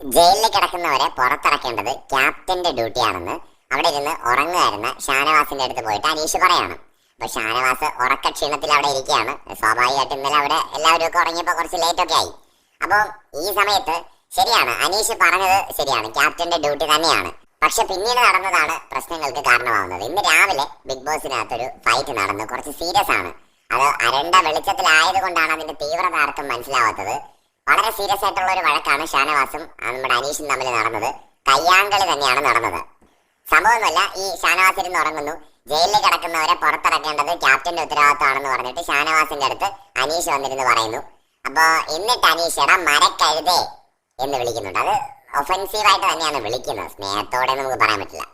ജയിലിൽ കിടക്കുന്നവരെ പുറത്തിറക്കേണ്ടത് ക്യാപ്റ്റന്റെ ഡ്യൂട്ടിയാണെന്ന് അവിടെ ഇരുന്ന് ഉറങ്ങുമായിരുന്ന ഷാനവാസിന്റെ അടുത്ത് പോയിട്ട് അനീഷ് പറയാണ്. അപ്പൊ ഷാനവാസ് ഉറക്ക ക്ഷീണത്തിൽ അവിടെ ഇരിക്കുകയാണ്. സ്വാഭാവികമായിട്ട് ഇന്നലെ അവിടെ എല്ലാവരും ഒക്കെ ഉറങ്ങിയപ്പോൾ കുറച്ച് ലേറ്റ് ഒക്കെ ആയി. അപ്പോൾ ഈ സമയത്ത് ശരിയാണ് അനീഷ് പറഞ്ഞത് ശരിയാണ് ക്യാപ്റ്റന്റെ ഡ്യൂട്ടി തന്നെയാണ്. പക്ഷെ പിന്നീട് നടന്നതാണ് പ്രശ്നങ്ങൾക്ക് കാരണമാവുന്നത്. ഇന്ന് രാവിലെ ബിഗ് ബോസിനകത്തൊരു ഫൈറ്റ് നടന്നു. കുറച്ച് സീരിയസ് ആണ്. അത് അരണ്ട വെളിച്ചത്തിലായത് കൊണ്ടാണ് അതിന്റെ തീവ്രത ആർക്കും മനസ്സിലാവാത്തത്. വളരെ സീരിയസ് ആയിട്ടുള്ള ഒരു വഴക്കാണ് ഷാനവാസും നമ്മുടെ അനീഷും തമ്മിൽ നടന്നത്. കയ്യാങ്കളി തന്നെയാണ് നടന്നത്. സംഭവമൊന്നുമല്ല ഈ ഷാനവാസ് ഇരുന്ന് ഉറങ്ങുന്നു. ജയിലിൽ കിടക്കുന്നവരെ പുറത്തിറക്കേണ്ടത് ക്യാപ്റ്റന്റെ ഉത്തരവാദിത്തമാണെന്ന് പറഞ്ഞിട്ട് ഷാനവാസിന്റെ അടുത്ത് അനീഷ് വന്നിരുന്ന് പറയുന്നു. അപ്പൊ എന്നിട്ട് അനീഷ് എടാ മരക്കഴുതേ എന്ന് വിളിക്കുന്നുണ്ട്. അത് ഒഫൻസീവായിട്ട് തന്നെയാണ് വിളിക്കുന്നത്. സ്നേഹത്തോടെ നമുക്ക് പറയാൻ പറ്റില്ല.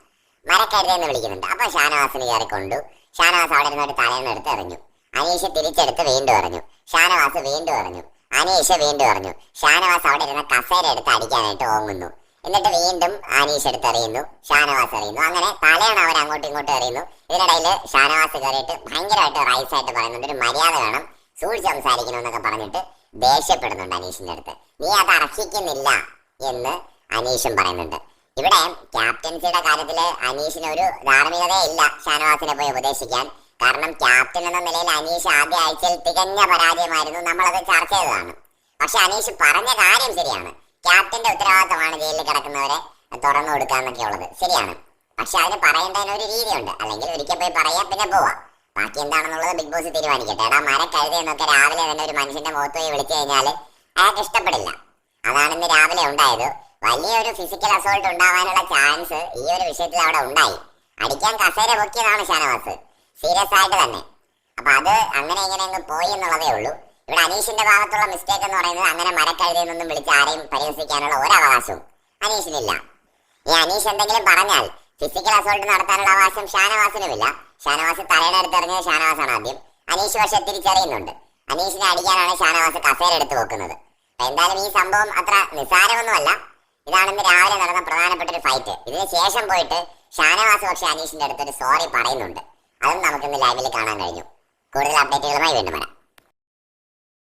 മരക്കരുതേ എന്ന് വിളിക്കുന്നുണ്ട്. അപ്പൊ ഷാനവാസിന് കയറി കൊണ്ടു. ഷാനവാസ് അവിടെ ഇരുന്നൊരു തലേന്ന് എടുത്ത് എറിഞ്ഞു. അനീഷ് തിരിച്ചെടുത്ത് വീണ്ടും എറിഞ്ഞു. ഷാനവാസ് വീണ്ടും എറിഞ്ഞു. അനീഷ് വീണ്ടും എറിഞ്ഞു ഷാനവാസ് അവിടെ ഇരുന്ന കസേര എടുത്ത് അടിക്കാനായിട്ട് ഓങ്ങുന്നു. എന്നിട്ട് വീണ്ടും ആനീഷ് എടുത്ത് എറിയുന്നു. ഷാനവാസ് എറിയുന്നു. അങ്ങനെ തലയാണ് അവർ അങ്ങോട്ടും ഇങ്ങോട്ടും എറിയുന്നു. ഇതിനിടയിൽ ഷാനവാസ് കയറിയിട്ട് ഭയങ്കരമായിട്ട് റൈസ് ആയിട്ട് പറയുന്നുണ്ട്. ഒരു മര്യാദ വേണം. സൂക്ഷിച്ച് സംസാരിക്കണം എന്നൊക്കെ പറഞ്ഞിട്ട് ദേഷ്യപ്പെടുന്നുണ്ട് അനീഷിന്റെ അടുത്ത്. നീ അത് അർഹിക്കുന്നില്ല എന്ന് അനീഷും പറയുന്നുണ്ട്. ഇവിടെ ക്യാപ്റ്റൻസിയുടെ കാര്യത്തിൽ അനീഷിന് ഒരു ധാർമ്മികതയില്ല ഷാനവാസിനെ പോയി ഉപദേശിക്കാൻ. കാരണം ക്യാപ്റ്റൻ എന്ന നിലയിൽ അനീഷ് ആദ്യ ആഴ്ചയിൽ തികഞ്ഞ പരാജയമായിരുന്നു. നമ്മളത് ചർച്ച ചെയ്തതാണ്. പക്ഷെ അനീഷ് പറഞ്ഞ കാര്യം ശരിയാണ്. ക്യാപ്റ്റന്റെ ഉത്തരവാദിത്തമാണ് ജയിലിൽ കിടക്കുന്നവരെ തുറന്നു കൊടുക്കുക എന്നൊക്കെ ഉള്ളത്. ശരിയാണ്. പക്ഷെ അതിന് പറയേണ്ടതിന് ഒരു രീതിയുണ്ട്. അല്ലെങ്കിൽ ഒരിക്കൽ പോയി പറയാ പിന്നെ പോവാം. ബാക്കി എന്താണെന്നുള്ളത് ബിഗ് ബോസ് തീരുമാനിക്കട്ടെ. എടാ മര കഴുതയെന്നൊക്കെ രാവിലെ തന്നെ ഒരു മനുഷ്യന്റെ മുഖത്ത് പോയി വിളിച്ചു കഴിഞ്ഞാൽ അയാൾക്ക് ഇഷ്ടപ്പെടില്ല. അതാണ് ഇന്ന് രാവിലെ ഉണ്ടായത്. വലിയൊരു ഫിസിക്കൽ അസോൾട്ട് ഉണ്ടാവാനുള്ള ചാൻസ് ഈ ഒരു വിഷയത്തിൽ അവിടെ ഉണ്ടായി. അടിക്കാൻ കസേര പൊക്കിയതാണ് ഷാനവാസ്. സീരിയസ് ആയിട്ട് തന്നെ. അപ്പൊ അത് അങ്ങനെ ഇങ്ങനെ അങ്ങ് പോയി എന്നുള്ളതേ ഉള്ളൂ. ഇവിടെ അനീഷിന്റെ ഭാഗത്തുള്ള മിസ്റ്റേക്ക് എന്ന് പറയുന്നത് അങ്ങനെ മരക്കഴുതയെന്നൊന്നും വിളിച്ച് ആരെയും പരിഹസിക്കാനുള്ള ഒരു അവകാശവും അനീഷിനില്ല. ഈ അനീഷ് എന്തെങ്കിലും പറഞ്ഞാൽ ഫിസിക്കൽ അസോൾട്ട് നടത്താനുള്ള അവകാശം ഷാനവാസിനുമില്ല. ഷാനവാസ് തലയുടെ അടുത്ത് എറിഞ്ഞത് ഷാനവാസാണ് ആദ്യം. അനീഷ് പക്ഷെ തിരിച്ചറിയുന്നുണ്ട്. അനീഷിനെ അടിക്കാനാണ് ഷാനവാസ് കസേര എടുത്ത് വെക്കുന്നത്. എന്തായാലും ഈ സംഭവം അത്ര നിസ്സാരമൊന്നുമല്ല. ഇതാണ് ഇന്ന് രാവിലെ നടന്ന പ്രധാനപ്പെട്ട ഒരു ഫൈറ്റ് ഇതിന് ശേഷം പോയിട്ട് ഷാനവാസ് പക്ഷെ അനീഷിന്റെ അടുത്തൊരു സോറി പറയുന്നുണ്ട്. അതും നമുക്കിന്ന് ലൈവിൽ കാണാൻ കഴിഞ്ഞു. കൂടുതൽ അപ്ഡേറ്റുകളുമായി വീണ്ടും വരാം.